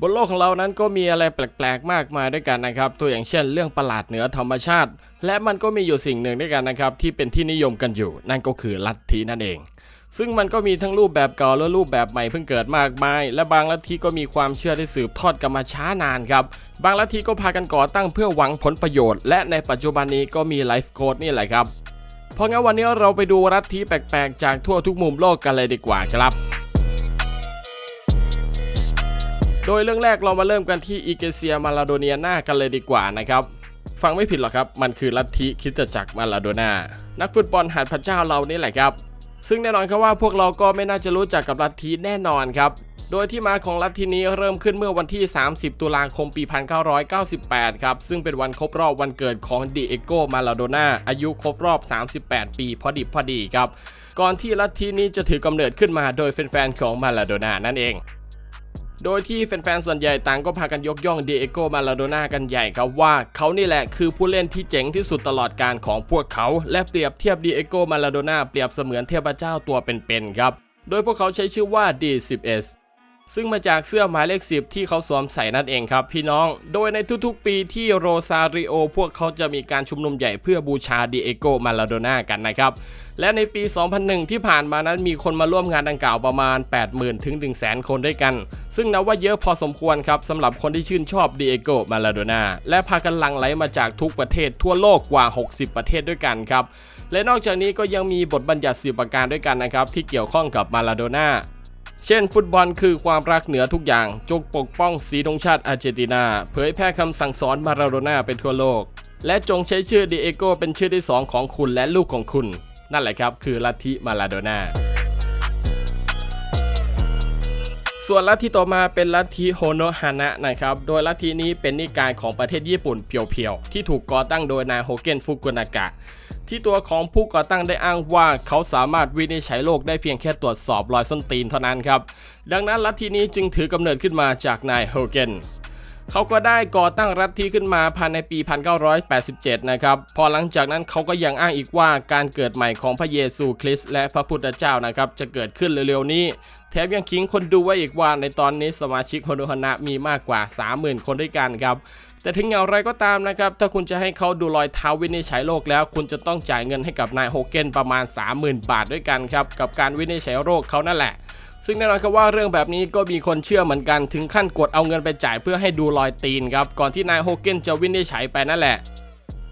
บนโลกของเรานั้นก็มีอะไรแปลกๆ มากมายด้วยกันนะครับ ตัวอย่างเช่นเรื่องประหลาดเหนือธรรมชาติ และมันก็มีอยู่สิ่งหนึ่งด้วยกันนะครับ ที่เป็นที่นิยมกันอยู่ นั่นก็คือลัทธินั่นเอง ซึ่งมันก็มีทั้งรูปแบบเก่าและรูปแบบใหม่เพิ่งเกิดมากมาย และบางลัทธิก็มีความเชื่อที่สืบทอดกันมาช้านานครับ บางลัทธิก็พากันก่อตั้งเพื่อหวังผลประโยชน์ และในปัจจุบันนี้ก็มีไลฟ์โค้ดนี่แหละครับ เพราะงั้นวันนี้เราไปดูลัทธิแปลกๆ จากทั่วทุกมุมโลกกันเลยดีกว่าครับ โดยเรื่องแรกเรามาเริ่มกันที่อีเกเซียมาลาโดเนียนากันเลยดีกว่านะครับ ฟังไม่ผิดหรอกครับ มันคือลัทธิคิดจักรมาลาโดนานักฟุตบอลหัดพระเจ้าเรานี่แหละครับ ซึ่งแน่นอนครับว่าพวกเราก็ไม่น่าจะรู้จักกับลัทธิแน่นอนครับ โดยที่มาของลัทธินี้เริ่มขึ้นเมื่อวันที่ 30 ตุลาคมปี 1998 ครับ ซึ่งเป็นวันครบรอบวันเกิดของดิเอโกมาลาโดนาอายุครบรอบ 38 ปีพอดิบพอดีครับก่อนที่ลัทธินี้จะถือกำเนิดขึ้นมาโดยแฟนๆของมาลาโดนานั่นเอง โดยที่แฟนๆ ส่วนใหญ่ต่างก็พากันยกย่องเดเอโกมาลาโดน่ากันใหญ่ครับว่าเขานี่แหละคือผู้เล่นที่เจ๋งที่สุดตลอดการของพวกเขา และเปรียบเทียบเดเอโกมาลาโดน่าเปรียบเสมือนเทพเจ้าตัวเป็นๆครับ โดยพวกเขาใช้ชื่อว่า D10S ซึ่งมาจากเสื้อหมายเลข 10 ที่เขาสวมใส่นั่นเองครับพี่น้อง โดยในทุกๆปีที่โรซาริโอพวกเขาจะมีการชุมนุมใหญ่เพื่อบูชาดิเอโกมาลาโดน่ากันนะครับ และในปี 2001 ที่ผ่านมานั้นมีคนมาร่วมงานดังกล่าวประมาณ 80,000 ถึง 100,000 คนด้วยกัน ซึ่งนับว่าเยอะพอสมควรครับสำหรับคนที่ชื่นชอบดิเอโกมาลาโดน่าและพากันหลั่งไหลมาจากทุกประเทศทั่วโลกกว่า 60 ประเทศด้วยกันครับและนอกจากนี้ก็ยังมีบทบัญญัติสิบประการด้วยกันนะครับที่เกี่ยวข้องกับมาลาโดน่า เช่น ฟุตบอลคือความรักเหนือทุกอย่าง จงปกป้องสีธงชาติอาร์เจนตินา เผยแพร่คำสั่งสอนมาราโดน่าไปทั่วโลก และจงใช้ชื่อดิเอโกเป็นชื่อที่ 2 ของคุณและลูกของคุณ นั่นแหละครับ คือลัทธิมาราโดน่า ส่วนลัทธิต่อมาเป็นลัทธิโฮโนฮานะนะครับ โดยลัทธินี้เป็นนิกายของประเทศญี่ปุ่นเพียวๆ ที่ถูกก่อตั้งโดยนายโฮเกนฟุกุนากะ ที่ตัวของผู้ก่อตั้งได้อ้างว่าเขาสามารถวินิจฉัยโลกได้เพียงแค่ตรวจสอบรอยส้นตีนเท่านั้นครับ ดังนั้นลัทธินี้จึงถือกำเนิดขึ้นมาจากนายโฮเกน เขาก็ได้ก่อตั้งรัฐที่ขึ้นมาภายในปี 1987 นะครับ พอหลังจากนั้นเขาก็ยังอ้างอีกว่าการเกิดใหม่ของพระเยซูคริสต์และพระพุทธเจ้านะครับ จะเกิดขึ้นเร็วๆนี้ แถมยังคิงคนดูไว้อีกว่าในตอนนี้สมาชิกโฮโนฮนะมีมากกว่า 30,000 คนด้วยกันครับแต่ถึงอย่างไรก็ตามนะครับ ถ้าคุณจะให้เขาดูรอยเท้าวินิจฉัยโลกแล้ว คุณจะต้องจ่ายเงินให้กับนายโฮเกนประมาณ 30,000 บาทด้วยกันครับ กับการวินิจฉัยโรคเขานั่นแหละ ซึ่งแน่นอนครับว่าเรื่องแบบนี้ก็มีคนเชื่อเหมือนกันถึงขั้นกดเอาเงินไปจ่ายเพื่อให้ดูรอยตีนครับก่อนที่นายโฮเกนจะวินิจฉัยไปนั่นแหละ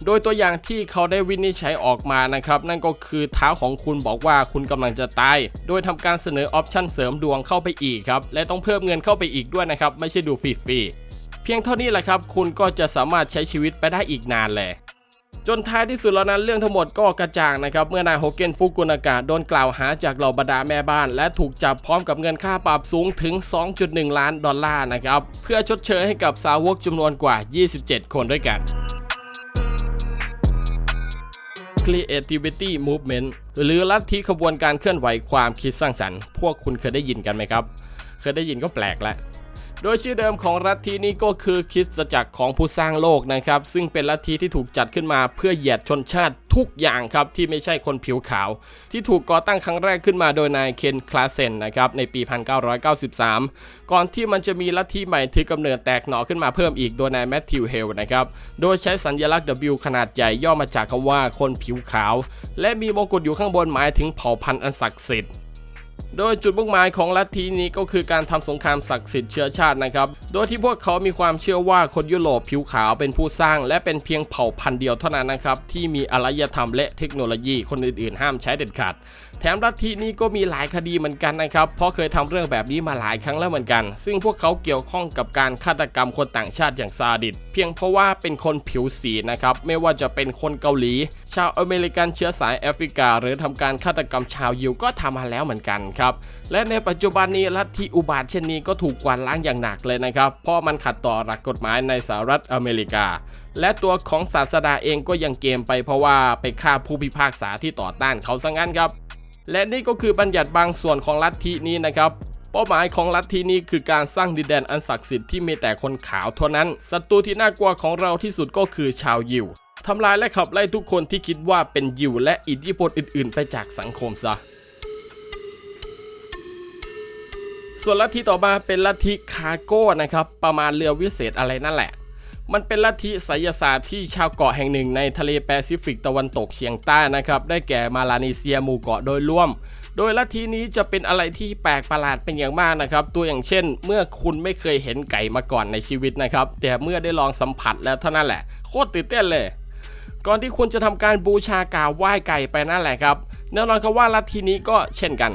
โดยตัวอย่างที่เขาได้วินิจฉัยออกมานะครับ นั่นก็คือเท้าของคุณบอกว่าคุณกำลังจะตาย โดยทำการเสนอออปชั่นเสริมดวงเข้าไปอีกครับและต้องเพิ่มเงินเข้าไปอีกด้วยนะครับไม่ใช่ดูฟรีๆเพียงเท่านี้แหละครับ คุณก็จะสามารถใช้ชีวิตไปได้อีกนานเลย จนท้ายที่สุดแล้วนั้นเรื่องทั้งหมดก็กระจ่างนะครับ เมื่อนายโฮเกนฟุกุนากะโดนกล่าวหาจากเหล่าบรรดาแม่บ้าน และถูกจับพร้อมกับเงินค่าปรับสูงถึง 2.1 ล้านดอลลาร์นะครับ เพื่อชดเชยให้กับสาวกจำนวนกว่า 27 คนด้วยกัน Creativity Movement หรือลัทธิขบวนการเคลื่อนไหวความคิดสร้างสรรค์ พวกคุณเคยได้ยินกันไหมครับ เคยได้ยินก็แปลกแล้ว โดยชื่อเดิมของลัทธินี้ก็คือคริสตจักรของผู้สร้างโลกนะครับ ซึ่งเป็นลัทธิที่ถูกจัดขึ้นมาเพื่อเหยียดชนชาติทุกอย่างครับ ที่ไม่ใช่คนผิวขาว ที่ถูกก่อตั้งครั้งแรกขึ้นมาโดยนายเคนคลาเซนนะครับในปี 1993 ก่อนที่มันจะมีลัทธิใหม่ที่กำเนิดแตกหน่อขึ้นมาเพิ่มอีกโดยนายแมทธิวเฮลนะครับโดยใช้สัญลักษณ์ W ขนาดใหญ่ย่อมาจากคำว่าคนผิวขาว และมีมงกุฎอยู่ข้างบนหมายถึงเผ่าพันธุ์อันศักดิ์สิทธิ์ โดยจุดมุ่งหมายของลัทธินี้ก็คือการทำสงครามศักดิ์สิทธิ์เชื้อชาตินะครับ โดยที่พวกเขามีความเชื่อว่าคนยุโรปผิวขาวเป็นผู้สร้าง และเป็นเพียงเผ่าพันธุ์เดียวเท่านั้นนะครับ ที่มีอารยธรรมและเทคโนโลยีคนอื่นๆ ห้ามใช้เด็ดขาด แถมลัทธินี้ก็มีหลายคดีเหมือนกันนะครับ เพราะเคยทำเรื่องแบบนี้มาหลายครั้งแล้วเหมือนกัน ซึ่งพวกเขาเกี่ยวข้องกับการฆาตกรรมคนต่างชาติอย่างซาดิสเพียงเพราะว่าเป็นคนผิวสีนะครับไม่ว่าจะเป็นคนเกาหลี ชาวอเมริกันเชื้อสายแอฟริกา หรือทำการฆาตกรรมชาวยิวก็ทำมาแล้วเหมือนกันครับ และในปัจจุบันนี้ลัทธิอุบาทเช่นนี้ก็ถูกกวาดล้างอย่างหนักเลยนะครับ เพราะมันขัดต่อหลักกฎหมายในสหรัฐอเมริกา และตัวของศาสดาเองก็ยังเกมไปเพราะว่าไปฆ่าผู้พิพากษาที่ต่อต้านเขาซะงั้นครับ และนี่ก็คือบัญญัติบางส่วนของลัทธินี้นะครับเป้าหมายของลัทธินี้คือการสร้างดินแดนอันศักดิ์สิทธิ์ที่มีแต่คนขาวเท่านั้น ศัตรูที่น่ากลัวของเราที่สุดก็คือชาวยิว ทำลายและขับไล่ทุกคนที่คิดว่าเป็นยิวและอิทธิพลอื่นๆ ไปจากสังคมซะ ส่วนลัทธิต่อมาเป็นลัทธิคาโก้นะครับ ประมาณเรือวิเศษอะไรนั่นแหละ มันเป็นลัทธิไสยศาสตร์ที่ชาวเกาะแห่งหนึ่งในทะเลแปซิฟิกตะวันตกเฉียงใต้นะครับ ได้แก่มาลานีเซียหมู่เกาะโดยรวม โดยลัทธินี้จะเป็นอะไรที่แปลกประหลาดเป็นอย่างมากนะครับ ตัวอย่างเช่น เมื่อคุณไม่เคยเห็นไก่มาก่อนในชีวิตนะครับ แต่เมื่อได้ลองสัมผัสแล้วเท่านั้นแหละ โคตรตื่นเต้นเลย ก่อนที่คุณจะทำการบูชากราบไหว้ไก่ไปนั่นแหละครับแน่นอนครับว่าลัทธินี้ก็เช่นกัน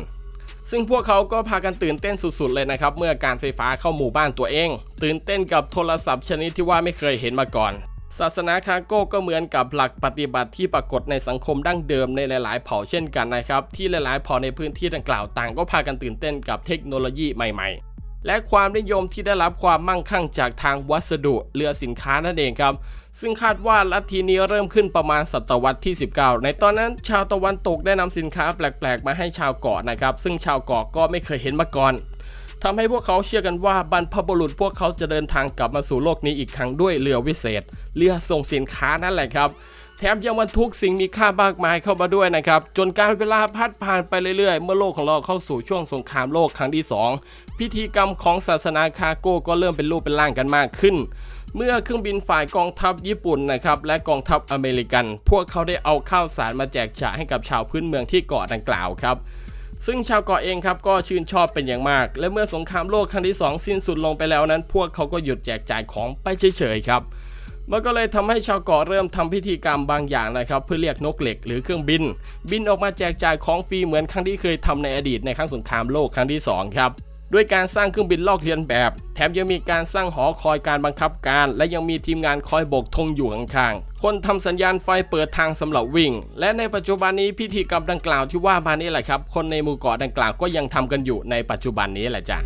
ซึ่งพวกเขาก็พากันตื่นเต้นสุดๆเลยนะครับ เมื่อการไฟฟ้าเข้าหมู่บ้านตัวเอง ตื่นเต้นกับโทรศัพท์ชนิดที่ว่าไม่เคยเห็นมาก่อน ศาสนาคาโก้ก็เหมือนกับหลักปฏิบัติที่ปรากฏในสังคมดั้งเดิมในหลาย ๆ เผ่าเช่นกันนะครับ ที่หลายๆเผ่าในพื้นที่ดังกล่าวต่าง ก็พากันตื่นเต้นกับเทคโนโลยีใหม่ ๆและความนิยมที่ได้รับความมั่งคั่งจากทางวัสดุเรือสินค้านั่นเองครับ ซึ่งคาดว่าลัทธินี้เริ่มขึ้นประมาณศตวรรษที่ 19 ในตอนนั้นชาวตะวันตกได้นำสินค้าแปลกๆ มาให้ชาวเกาะนะครับ ซึ่งชาวเกาะก็ไม่เคยเห็นมาก่อนทำให้พวกเขาเชื่อกันว่าบรรพบุรุษพวกเขาจะเดินทางกลับมาสู่โลกนี้อีกครั้งด้วยเรือวิเศษ เรือส่งสินค้านั่นแหละครับแถมยังบรรทุกสิ่งมีค่ามากมายเข้ามาด้วยนะครับ จนการเวลาพัดผ่านไปเรื่อยๆ เมื่อโลกของเราเข้าสู่ช่วงสงครามโลกครั้งที่ 2 พิธีกรรมของศาสนาคาโก้ก็เริ่มเป็นรูปเป็นร่างกันมากขึ้น เมื่อเครื่องบินฝ่ายกองทัพญี่ปุ่นนะครับและกองทัพอเมริกัน พวกเขาได้เอาข้าวสารมาแจกจ่ายให้กับชาวพื้นเมืองที่เกาะดังกล่าวครับซึ่งชาวเกาะเองครับก็ชื่นชอบเป็นอย่างมาก และเมื่อสงครามโลกครั้งที่ 2 สิ้นสุดลงไปแล้วนั้น พวกเขาก็หยุดแจกจ่ายของไปเฉยๆครับมันก็เลยทำให้ชาวเกาะเริ่มทำพิธีกรรมบางอย่างนะครับ เพื่อเรียกนกเหล็กหรือเครื่องบิน บินออกมาแจกจ่ายของฟรีเหมือนครั้งที่เคยทำในอดีตในครั้งสงครามโลกครั้งที่สองครับ ด้วยการสร้างเครื่องบินลอกเลียนแบบ แถมยังมีการสร้างหอคอยการบังคับการ และยังมีทีมงานคอยโบกธงอยู่ข้างๆ คนทำสัญญาณไฟเปิดทางสำหรับวิ่ง และในปัจจุบันนี้พิธีกรรมดังกล่าวที่ว่ามานี่แหละครับ คนในหมู่เกาะดังกล่าวก็ยังทำกันอยู่ในปัจจุบันนี้แหละจ้ะ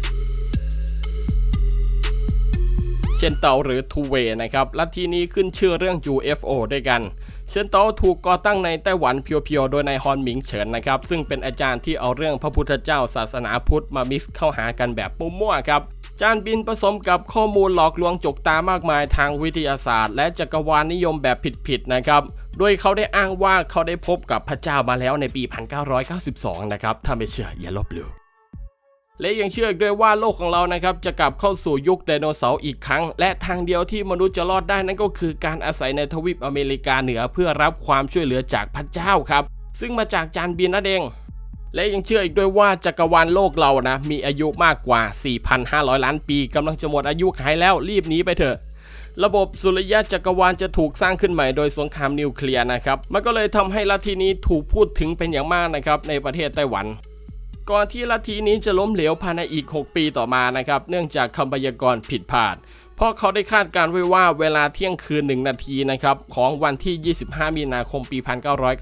เชนเตาหรือทูเวนะครับลัทธินี้ขึ้นชื่อเรื่อง UFO ด้วยกัน เชนเตถูกก่อตั้งในไต้หวันเพียวๆ โดยนายฮอนหมิงเฉินนะครับ ซึ่งเป็นอาจารย์ที่เอาเรื่องพระพุทธเจ้าศาสนาพุทธมามิกซ์เข้าหากันแบบปุ่มมั่วครับจานบินผสมกับข้อมูลหลอกลวงจกตามากมายทางวิทยาศาสตร์ และจักรวาลนิยมแบบผิดๆนะครับโดยเขาได้อ้างว่าเขาได้พบกับพระเจ้ามาแล้วในปี 1992 นะครับ ถ้าไม่เชื่ออย่าลบหลู่ และยังเชื่ออีกด้วยว่าโลกของเรานะครับจะกลับเข้าสู่ยุคไดโนเสาร์อีกครั้ง และทางเดียวที่มนุษย์จะรอดได้นั่นก็คือการอาศัยในทวีปอเมริกาเหนือเพื่อรับความช่วยเหลือจากพระเจ้าครับ ซึ่งมาจากจานบินนั่นเองและยังเชื่ออีกด้วยว่าจักรวาลโลกเรานะ มีอายุมากกว่า 4,500 ล้านปีกำลังจะหมดอายุหายแล้วรีบหนีไปเถอะ ระบบสุริยะจักรวาลจะถูกสร้างขึ้นใหม่โดยสงครามนิวเคลียร์นะครับ มันก็เลยทำให้ลัทธินี้ถูกพูดถึงเป็นอย่างมากนะครับในประเทศไต้หวัน ก่อนที่ลัทธินี้จะล้มเหลวภายในอีก 6 ปีต่อมานะครับ เนื่องจากคำพยากรณ์ผิดพลาด เพราะเขาได้คาดการณ์ไว้ว่าเวลาเที่ยงคืน 1 นาทีนะครับของวันที่ 25 มีนาคมปี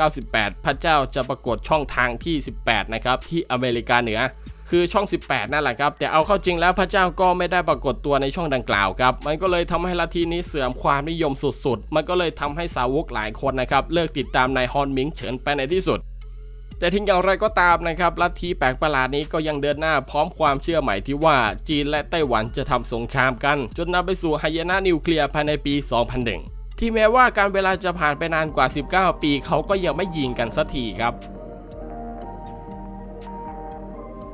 1998 พระเจ้าจะปรากฏช่องทางที่ 18 นะครับที่อเมริกาเหนือคือช่อง 18 นั่นแหละครับ แต่เอาเข้าจริงแล้วพระเจ้าก็ไม่ได้ปรากฏตัวในช่องดังกล่าวครับ มันก็เลยทำให้ลัทธินี้เสื่อมความนิยมสุดๆ มันก็เลยทำให้สาวกหลายคนนะครับ เลิกติดตามนายฮอนมิงเฉินไปในที่สุด แต่ทิ้งอย่างไรก็ตามนะครับลัทธิแปลกประหลาดนี้ก็ยังเดินหน้าพร้อมความเชื่อใหม่ที่ว่าจีนและไต้หวันจะทำสงครามกัน จนนำไปสู่หายนะนิวเคลียร์ภายในปี 2001 ที่แม้ว่าการเวลาจะผ่านไปนานกว่า 19 ปีเขาก็ยังไม่ยิงกันสักทีครับ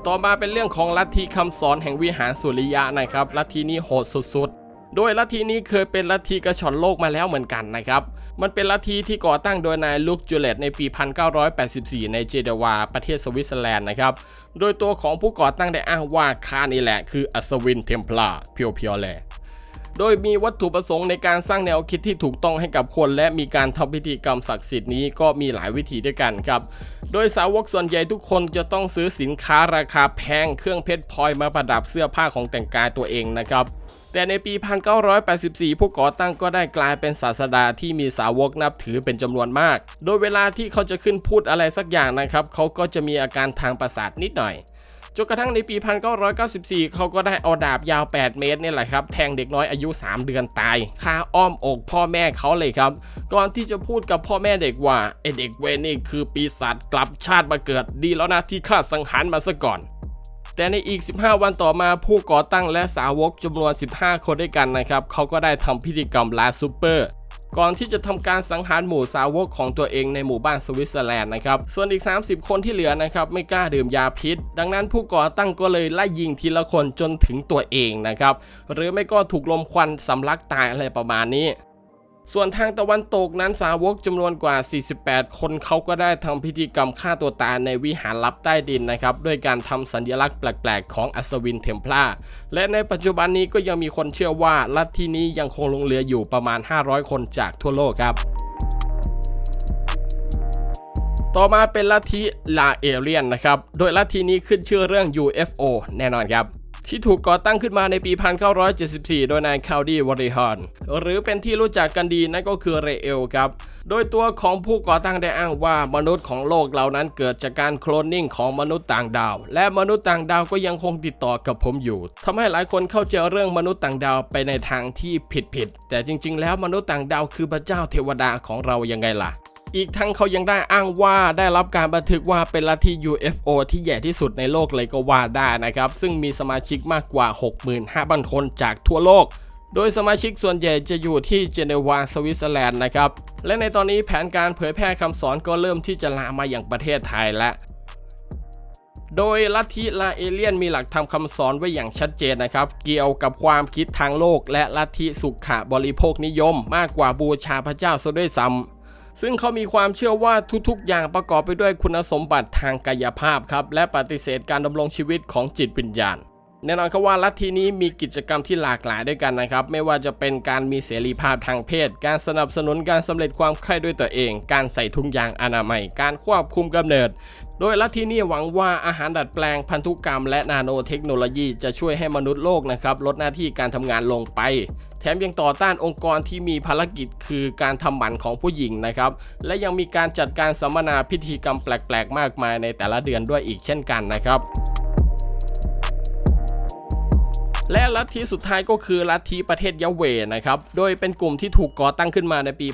ต่อมาเป็นเรื่องของลัทธิคำสอนแห่งวิหารสุริยะนะครับ ลัทธินี้โหดสุดๆ โดยลัทธินี้เคยเป็นลัทธิกระชอนโลกมาแล้วเหมือนกันนะครับ มันเป็นลัทธิที่ก่อตั้งโดยนายลุคจูเลตในปี 1984 ในเจเดวา ประเทศสวิตเซอร์แลนด์นะครับ โดยตัวของผู้ก่อตั้งได้อ้างว่าข้านี่แหละคืออัศวินเทมพลาเพียวๆเลยโดยมีวัตถุประสงค์ในการสร้างแนวคิดที่ถูกต้องให้กับคน และมีการทำพิธีกรรมศักดิ์สิทธิ์นี้ก็มีหลายวิธีด้วยกันครับ โดยสาวกส่วนใหญ่ทุกคนจะต้องซื้อสินค้าราคาแพงเครื่องเพชรพลอยมาประดับเสื้อผ้าของแต่งกายตัวเองนะครับ แต่ในปี 1984 ผู้ก่อตั้งก็ได้กลายเป็นศาสดาที่มีสาวกนับถือเป็นจำนวนมาก โดยเวลาที่เขาจะขึ้นพูดอะไรสักอย่างนะครับ เขาก็จะมีอาการทางประสาทนิดหน่อยจนกระทั่งในปี 1994 เขาก็ได้เอาดาบยาว 8 เมตรนี่แหละครับ แทงเด็กน้อยอายุ 3 เดือนตายคาอ้อมอกพ่อแม่เขาเลยครับ ก่อนที่จะพูดกับพ่อแม่เด็กว่าไอเด็กเวนี่คือปีศาจกลับชาติมาเกิดดีแล้วนะที่ข้าสังหารมาซะก่อน แต่ในอีก 15 วันต่อมาผู้ก่อตั้งและสาวกจำนวน 15 คนด้วยกันนะครับเขาก็ได้ทำพิธีกรรมลาซูเปอร์ก่อนที่จะทำการสังหารหมู่สาวกของตัวเองในหมู่บ้านสวิตเซอร์แลนด์นะครับ ส่วนอีก 30 คนที่เหลือนะครับไม่กล้าดื่มยาพิษ ดังนั้นผู้ก่อตั้งก็เลยไล่ยิงทีละคนจนถึงตัวเองนะครับ หรือไม่ก็ถูกลมควันสำลักตายอะไรประมาณนี้ ส่วนทางตะวันตกนั้นสาวกจำนวนกว่า 48 คนเขาก็ได้ทำพิธีกรรมฆ่าตัวตายในวิหารลับใต้ดินนะครับด้วยการทำสัญลักษณ์แปลกๆ ของอัศวินเทมพลาและในปัจจุบันนี้ก็ยังมีคนเชื่อว่าลัทธินี้ยังคงลงเหลืออยู่ประมาณ 500 คนจากทั่วโลกครับต่อมาเป็นลัทธิลาเอเลียนนะครับ โดยลัทธินี้ขึ้นชื่อเรื่อง UFO แน่นอนครับ ที่ถูกก่อตั้งขึ้นมาในปี 1974 โดยนายคาวดี้วอริฮอนหรือเป็นที่รู้จักกันดีนั่นก็คือเรเอลครับ โดยตัวของผู้ก่อตั้งได้อ้างว่ามนุษย์ของโลกเหล่านั้นเกิดจากการโคลนนิ่งของมนุษย์ต่างดาว และมนุษย์ต่างดาวก็ยังคงติดต่อกับผมอยู่ทำให้หลายคนเข้าใจเรื่องมนุษย์ต่างดาวไปในทางที่ผิดๆแต่จริง ๆ แล้วมนุษย์ต่างดาวคือพระเจ้าเทวดาของเรายังไงล่ะ อีกทั้งเขายังได้อ้างว่าได้รับการบันทึกว่าเป็นลัทธิ UFO ที่ใหญ่ที่สุดในโลกเลยก็ว่าได้นะครับ ซึ่งมีสมาชิกมากกว่า 65,000 คนจากทั่วโลกโดยสมาชิกส่วนใหญ่จะอยู่ที่เจเนวาสวิตเซอร์แลนด์นะครับ และในตอนนี้แผนการเผยแพร่คำสอนก็เริ่มที่จะลามมาอย่างประเทศไทยแล้วโดยลัทธิลาเอเลียนมีหลักธรรมคำสอนไว้อย่างชัดเจนนะครับ เกี่ยวกับความคิดทางโลก และลัทธิสุขะบริโภคนิยม มากกว่าบูชาพระเจ้าซะด้วยซ้ำ ซึ่งเขามีความเชื่อว่าทุกๆ อย่างประกอบไปด้วยคุณสมบัติทางกายภาพครับและปฏิเสธการดำรงชีวิตของจิตวิญญาณแน่นอนครับว่าลัทธินี้มีกิจกรรมที่หลากหลายด้วยกันนะครับ ไม่ว่าจะเป็นการมีเสรีภาพทางเพศ การสนับสนุนการสำเร็จความใคร่ด้วยตัวเอง การใส่ถุงยางอนามัย การควบคุมกำเนิด โดยลัทธินี้หวังว่าอาหารดัดแปลงพันธุกรรมและนาโนเทคโนโลยีจะช่วยให้มนุษย์โลกนะครับลดหน้าที่การทำงานลงไป ถมยังต่อต้านองค์กรที่มีภารกิจคือการทำหมันของผู้หญิงนะครับ และยังมีการจัดการสัมมนาพิธีกรรมแปลกๆ มากมายในแต่ละเดือนด้วยอีกเช่นกันนะครับและลัทธิสุดท้ายก็คือลัทธิประเทศยะเวนะครับ โดยเป็นกลุ่มที่ถูกก่อตั้งขึ้นมาในปี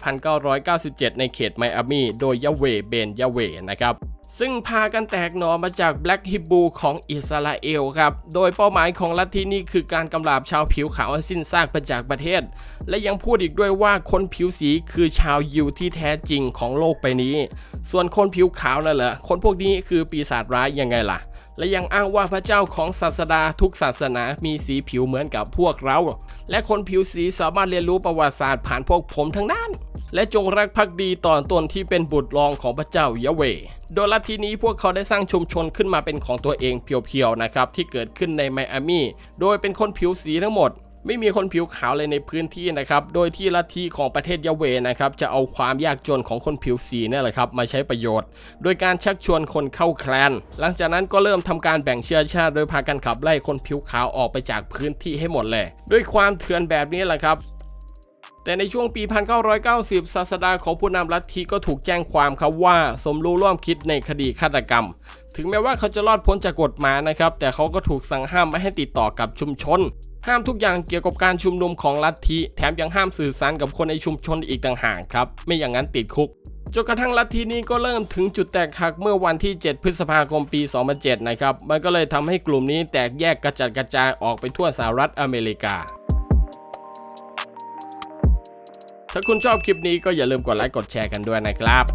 1997 ในเขตไมอามี โดยยะเวเบนยะเวนะครับ ซึ่งพากันแตกหน่อมาจากแบล็กฮิบูของอิสราเอลครับ โดยเป้าหมายของลัทธินี้คือการกำราบชาวผิวขาวให้สิ้นซากไปจากประเทศ และยังพูดอีกด้วยว่าคนผิวสีคือชาวยิวที่แท้จริงของโลกไปนี้ ส่วนคนผิวขาวนั่นแหละคนพวกนี้คือปีศาจร้ายยังไงล่ะ และยังอ้างว่าพระเจ้าของศาสดาทุกศาสนามีสีผิวเหมือนกับพวกเรา และคนผิวสีสามารถเรียนรู้ประวัติศาสตร์ผ่านพวกผมทั้งนั้น และจงรักภักดีต่อตนที่เป็นบุตรรองของพระเจ้ายะเวโดยลัทธินี้พวกเขาได้สร้างชุมชนขึ้นมาเป็นของตัวเองเพียวๆนะครับที่เกิดขึ้นในไมอามี โดยเป็นคนผิวสีทั้งหมด ไม่มีคนผิวขาวเลยในพื้นที่นะครับ โดยที่ลัทธิของประเทศยะเวนะครับ จะเอาความยากจนของคนผิวสีนี่แหละครับมาใช้ประโยชน์ โดยการชักชวนคนเข้าแคลน หลังจากนั้นก็เริ่มทำการแบ่งเชื้อชาติ โดยพากันขับไล่คนผิวขาวออกไปจากพื้นที่ให้หมดเลย ด้วยความเถื่อนแบบนี้แหละครับแต่ในช่วงปี 1990 ศาสดาของผู้นำลัทธิก็ถูกแจ้งความครับว่า สมรู้ร่วมคิดในคดีฆาตกรรม ถึงแม้ว่าเขาจะรอดพ้นจากกฎหมายนะครับ แต่เขาก็ถูกสั่งห้ามไม่ให้ติดต่อกับชุมชน ห้ามทุกอย่างเกี่ยวกับการชุมนุมของลัทธิ แถมยังห้ามสื่อสารกับคนในชุมชนอีกต่างหากครับ ไม่อย่างนั้นติดคุกจนกระทั่งลัทธินี้ก็เริ่มถึงจุดแตกหักเมื่อวันที่ 7 พฤษภาคมปี 2007 นะครับ มันก็เลยทำให้กลุ่มนี้แตกแยกกระจัดกระจายออกไปทั่วสหรัฐอเมริกา ถ้าคุณชอบคลิปนี้ก็อย่าลืมกดไลค์กดแชร์กันด้วยนะครับ